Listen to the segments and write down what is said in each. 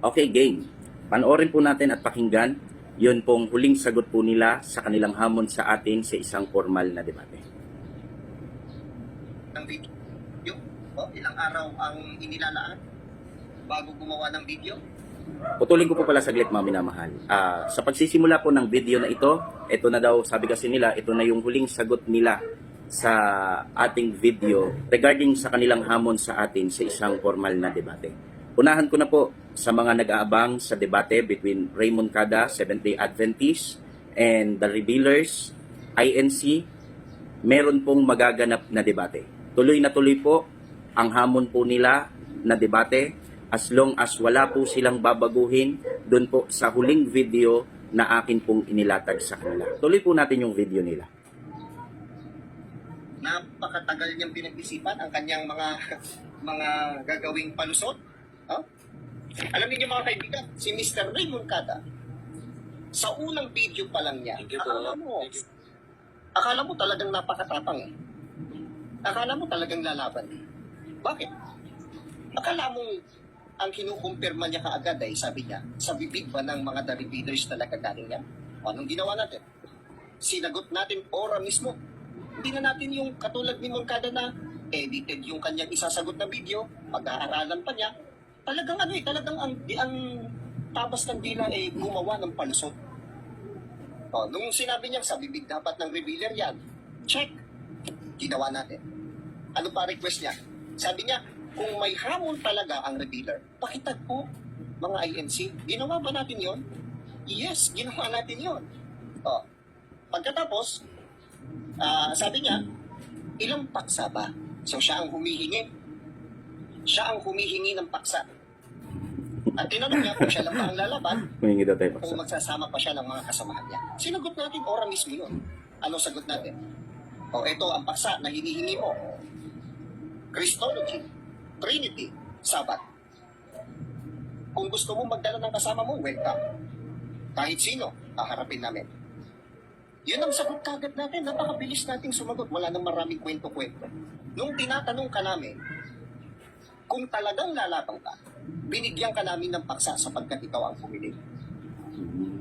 Okay, game. Panoorin po natin at pakinggan yun pong huling sagot po nila sa kanilang hamon sa atin sa isang formal na debate. ng video. O, ilang araw ang inilalaan bago gumawa ng video? Putulin ko po pala saglit mga minamahal. Ah, sa pagsisimula po ng video na ito, ito na daw, sabi kasi nila, ito na yung huling sagot nila sa ating video regarding sa kanilang hamon sa atin sa isang formal na debate. Unahan ko na po sa mga nag-aabang sa debate between Raymond Cada, Seventh-day Adventist, and the Revealers, INC, meron pong magaganap na debate. Tuloy na tuloy po ang hamon po nila na debate as long as wala po silang babaguhin doon po sa huling video na akin pong inilatag sa kanila. Tuloy po natin yung video nila. Napakatagal niyang pinag-isipan ang kanyang mga mga gagawing palusot. Ha? Alam niyo mga kaibigan, si Mr. Raymond Cada, sa unang video pa lang niya, Thank you akala mo, Thank you. akala mo talagang napakatapang eh. Akala mo talagang lalaban. Bakit? Akala mo ang kinukumpirma niya kaagad ay sabi niya, sa bibig ba ng mga the repeaters talaga galing yan? O, Anong ginawa natin? Sinagot natin ora mismo. Hindi na natin yung katulad ni Mangkada na edited yung kanyang isasagot na video, pag-aaralan pa niya. Talagang ano eh, talagang ang, ang tabas ng dila eh gumawa ng palusot. O, nung sinabi niya sa bibig dapat ng revealer yan, check. Ginawa natin. Ano pa request niya? Sabi niya, kung may hamon talaga ang revealer, pakitagpo mga INC. Ginawa ba natin yon? Yes, ginawa natin yon. O, pagkatapos, ah, sabi niya, ilang paksa ba? So siya ang humihingi. Siya ang humihingi ng paksa. At tinanong niya kung siya lang ba ang lalaban Humingi daw tayo kung magsasama pa siya ng mga kasamahan niya. Sinagot natin ora mismo yun. Ano sagot natin? O ito ang paksa na hinihingi mo. Christology, Trinity, Sabat. Kung gusto mo magdala ng kasama mo, welcome. Kahit sino, haharapin namin. Yun ang sagot kagad natin. Napakabilis nating sumagot. Wala nang maraming kwento-kwento. Nung tinatanong ka namin, kung talagang lalabang ka, binigyan ka namin ng paksa sapagkat ikaw ang pumili.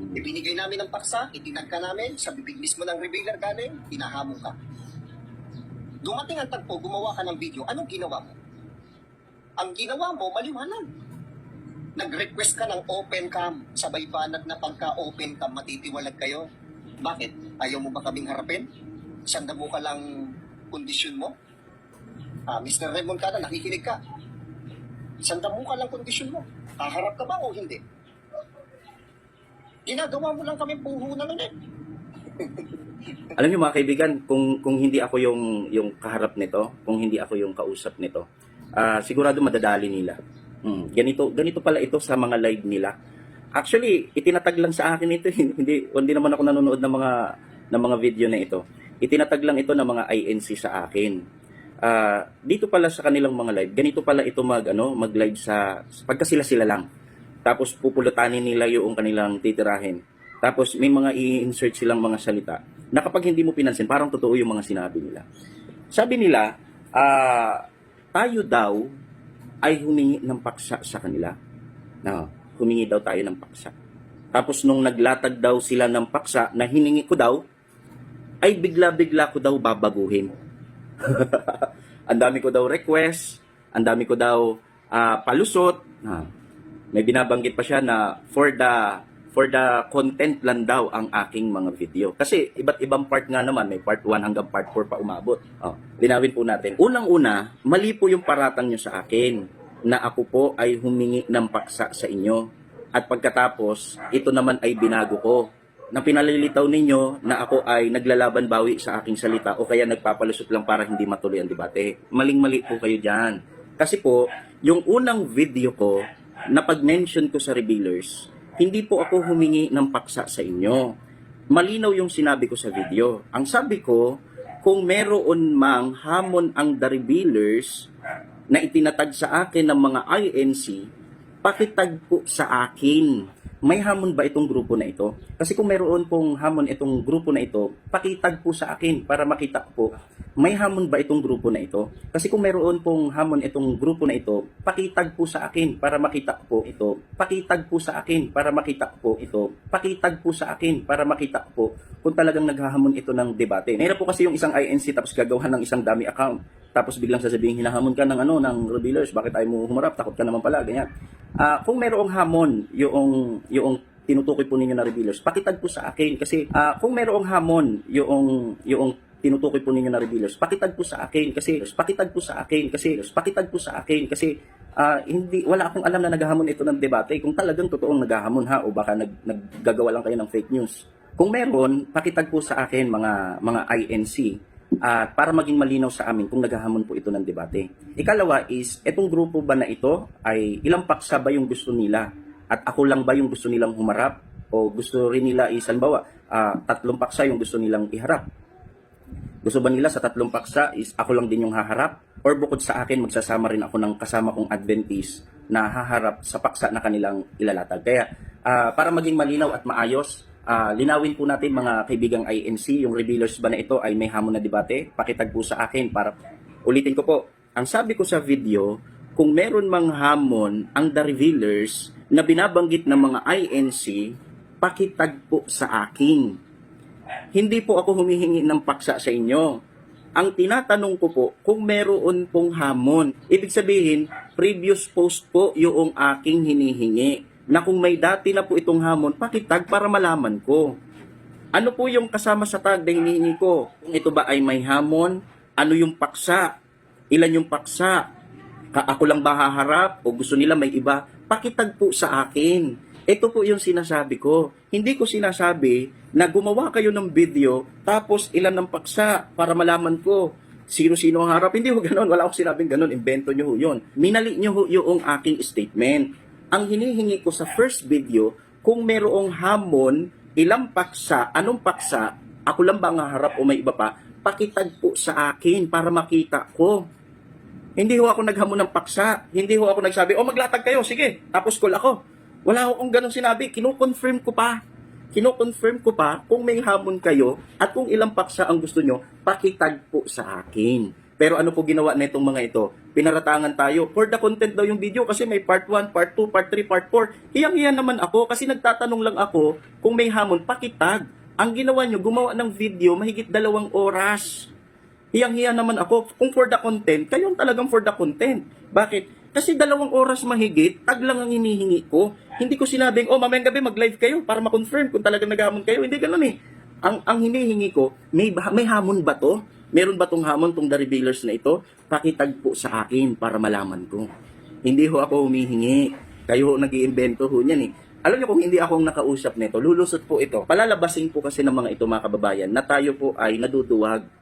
Ibinigay namin ng paksa, itinag ka namin, sa bibig mismo ng revealer galing, hinahamon ka. Dumating ang tagpo, gumawa ka ng video, anong ginawa mo? Ang ginawa mo, maliwanag. Nag-request ka ng open cam, sabay banat na pagka-open cam, matitiwalag kayo. Bakit? Ayaw mo ba kaming harapin? Sanda mo ka lang kondisyon mo? Ah, Mr. Raymond Cada, nakikinig ka. Sanda mo ka lang kondisyon mo. Haharap ka ba o hindi? Ginagawa mo lang kami puhunan ulit. Alam niyo mga kaibigan, kung kung hindi ako yung yung kaharap nito, kung hindi ako yung kausap nito, ah sigurado madadali nila. Hmm, ganito ganito pala ito sa mga live nila. Actually, itinatag lang sa akin ito, hindi hindi naman ako nanonood ng mga ng mga video na ito. Itinatag lang ito ng mga INC sa akin. Ah, dito pala sa kanilang mga live, ganito pala ito mag ano, mag-live sa pagka sila sila lang. Tapos pupulutanin nila yung kanilang titirahin. Tapos may mga i-insert silang mga salita na kapag hindi mo pinansin, parang totoo yung mga sinabi nila. Sabi nila, ah, tayo daw ay humingi ng paksa sa kanila. No, humingi daw tayo ng paksa. Tapos nung naglatag daw sila ng paksa na hiningi ko daw, ay bigla-bigla ko daw babaguhin. ang dami ko daw request, ang dami ko daw ah, palusot. Ah, may binabanggit pa siya na for the for the content lang daw ang aking mga video. Kasi iba't ibang part nga naman, may part 1 hanggang part 4 pa umabot. Oh, linawin po natin. Unang-una, mali po yung paratang nyo sa akin na ako po ay humingi ng paksa sa inyo. At pagkatapos, ito naman ay binago ko na pinalilitaw ninyo na ako ay naglalaban bawi sa aking salita o kaya nagpapalusot lang para hindi matuloy ang debate. Maling-mali po kayo dyan. Kasi po, yung unang video ko na pag-mention ko sa revealers, hindi po ako humingi ng paksa sa inyo. Malinaw yung sinabi ko sa video. Ang sabi ko, kung meron mang hamon ang the revealers na itinatag sa akin ng mga INC, pakitag po sa akin. May hamon ba itong grupo na ito? Kasi kung mayroon pong hamon itong grupo na ito, pakitag po sa akin para makita ko po, may hamon ba itong grupo na ito? Kasi kung mayroon pong hamon itong grupo na ito, pakitag po sa akin para makita ko ito. Pakitag po sa akin para makita ko ito. Pakitag po sa akin para makita ko kung talagang naghahamon ito ng debate. Mahirap po kasi yung isang INC tapos gagawa ng isang dummy account. Tapos biglang sasabihin hinahamon ka ng ano ng revealers, bakit ayaw mo humarap? Takot ka naman pala, ganyan. Ah, kung mayroong hamon yung yung tinutukoy po ninyo na revealers, pakitag po sa akin kasi ah, kung mayroong hamon yung yung tinutukoy po ninyo na revealers, pakitag po sa akin kasi pakitag po sa akin kasi pakitag po sa akin kasi ah, hindi wala akong alam na naghahamon ito ng debate kung talagang totoong naghahamon ha o baka nag, naggagawa lang kayo ng fake news. Kung meron, pakitag po sa akin mga mga INC at para maging malinaw sa amin kung naghahamon po ito ng debate. Ikalawa is, etong grupo ba na ito ay ilang paksa ba yung gusto nila? At ako lang ba yung gusto nilang humarap? O gusto rin nila is, halimbawa, ah, tatlong paksa yung gusto nilang iharap? Gusto ba nila sa tatlong paksa is ako lang din yung haharap? Or bukod sa akin, magsasama rin ako ng kasama kong Adventist na haharap sa paksa na kanilang ilalatag. Kaya ah, para maging malinaw at maayos, ah, linawin po natin mga kaibigang INC, yung revealers ba na ito ay may hamon na debate? Pakitag po sa akin para ulitin ko po. Ang sabi ko sa video, kung meron mang hamon ang the revealers na binabanggit ng mga INC, pakitag po sa akin hindi po ako humihingi ng paksa sa inyo. Ang tinatanong ko po, kung meron pong hamon, ibig sabihin, previous post po yung aking hinihingi na kung may dati na po itong hamon, pakitag para malaman ko. Ano po yung kasama sa tag na hinihingi ko? Kung ito ba ay may hamon? Ano yung paksa? Ilan yung paksa? Ka ako lang ba haharap? O gusto nila may iba? Pakitag po sa akin. Ito po yung sinasabi ko. Hindi ko sinasabi na gumawa kayo ng video tapos ilan ng paksa para malaman ko sino-sino ang harap. Hindi ho ganun. Wala akong sinabing ganun. Invento nyo ho yun. Minali nyo ho yung aking statement. Ang hinihingi ko sa first video, kung merong hamon, ilang paksa, anong paksa, ako lang ba ang harap o may iba pa, pakitag po sa akin para makita ko. Hindi ho ako naghamon ng paksa. Hindi ho ako nagsabi, oh maglatag kayo, sige, tapos call ako. Wala akong ganong sinabi. Kino-confirm ko pa. Kino-confirm ko pa kung may hamon kayo at kung ilang paksa ang gusto nyo, pakitag po sa akin. Pero ano po ginawa na itong mga ito? Pinaratangan tayo. For the content daw yung video kasi may part 1, part 2, part 3, part 4. Hiyang-hiyan naman ako kasi nagtatanong lang ako kung may hamon, pakitag. Ang ginawa nyo, gumawa ng video mahigit dalawang oras. Hiyang-hiya naman ako. Kung for the content, kayong talagang for the content. Bakit? Kasi dalawang oras mahigit, tag lang ang hinihingi ko. Hindi ko sinabing, oh, mamayang gabi mag-live kayo para ma-confirm kung talagang naghamon kayo. Hindi ganun eh. Ang, ang hinihingi ko, may, may hamon ba to? Meron ba tong hamon tong the revealers na ito? Pakitag po sa akin para malaman ko. Hindi ho ako humihingi. Kayo ho nag-iimbento ho niyan eh. Alam niyo kung hindi ako ang nakausap nito, lulusot po ito. Palalabasin po kasi ng mga ito mga kababayan na tayo po ay naduduwag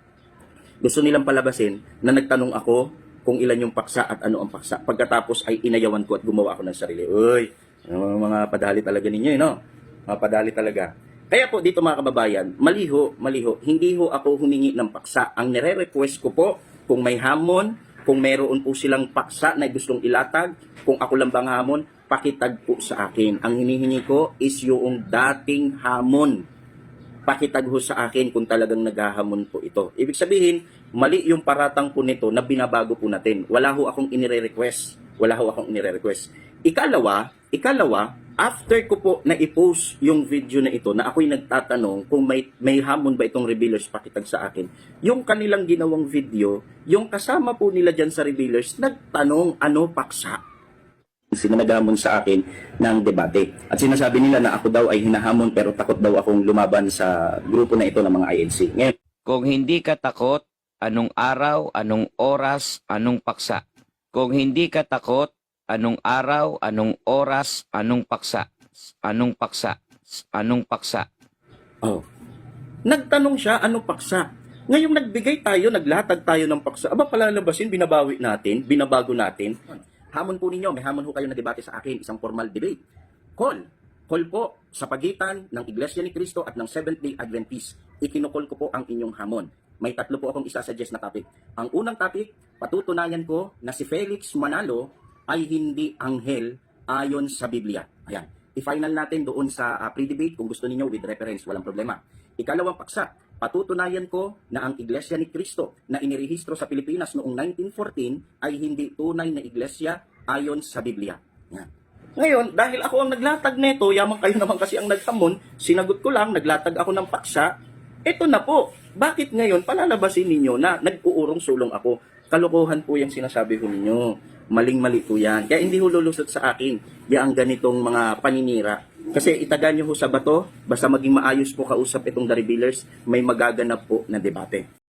gusto nilang palabasin na nagtanong ako kung ilan yung paksa at ano ang paksa. Pagkatapos ay inayawan ko at gumawa ako ng sarili. Uy, ano, mga padali talaga ninyo, eh, no? Mga padali talaga. Kaya po dito mga kababayan, maliho, maliho, hindi ho ako humingi ng paksa. Ang nire-request ko po, kung may hamon, kung meron po silang paksa na gustong ilatag, kung ako lang bang hamon, pakitag po sa akin. Ang hinihingi ko is yung dating hamon pakitag ho sa akin kung talagang naghahamon po ito. Ibig sabihin, mali yung paratang po nito na binabago po natin. Wala ho akong inire-request. Wala ho akong inire-request. Ikalawa, ikalawa, after ko po na i-post yung video na ito na ako'y nagtatanong kung may, may hamon ba itong revealers pakitag sa akin, yung kanilang ginawang video, yung kasama po nila dyan sa revealers, nagtanong ano paksa sinagamon sa akin ng debate. At sinasabi nila na ako daw ay hinahamon pero takot daw akong lumaban sa grupo na ito ng mga INC. Ngayon, Kung hindi ka takot, anong araw, anong oras, anong paksa? Kung hindi ka takot, anong araw, anong oras, anong paksa? Anong paksa? Anong paksa? oh, nagtanong siya ano paksa. Ngayong nagbigay tayo, naglatag tayo ng paksa. Aba palalabasin, binabawi natin, binabago natin. Hamon po ninyo, may hamon po kayo na debate sa akin, isang formal debate. Call. Call po sa pagitan ng Iglesia ni Cristo at ng Seventh-day Adventist. Ikinukol ko po ang inyong hamon. May tatlo po akong isa-suggest na topic. Ang unang topic, patutunayan ko na si Felix Manalo ay hindi anghel ayon sa Biblia. Ayan. i-final natin doon sa uh, pre-debate kung gusto ninyo with reference, walang problema. Ikalawang paksa, patutunayan ko na ang Iglesia ni Cristo na inirehistro sa Pilipinas noong 1914 ay hindi tunay na iglesia ayon sa Biblia. Yan. Ngayon, dahil ako ang naglatag nito, yaman kayo naman kasi ang naghamon, sinagot ko lang, naglatag ako ng paksa, eto na po. Bakit ngayon palalabasin ninyo na nag-uurong sulong ako? Kalokohan po yung sinasabi ko ninyo. Maling-mali po yan. Kaya hindi ho lulusot sa akin yung ganitong mga paninira. Kasi itaga nyo ho sa bato, basta maging maayos po kausap itong Revealers, may magaganap po na debate.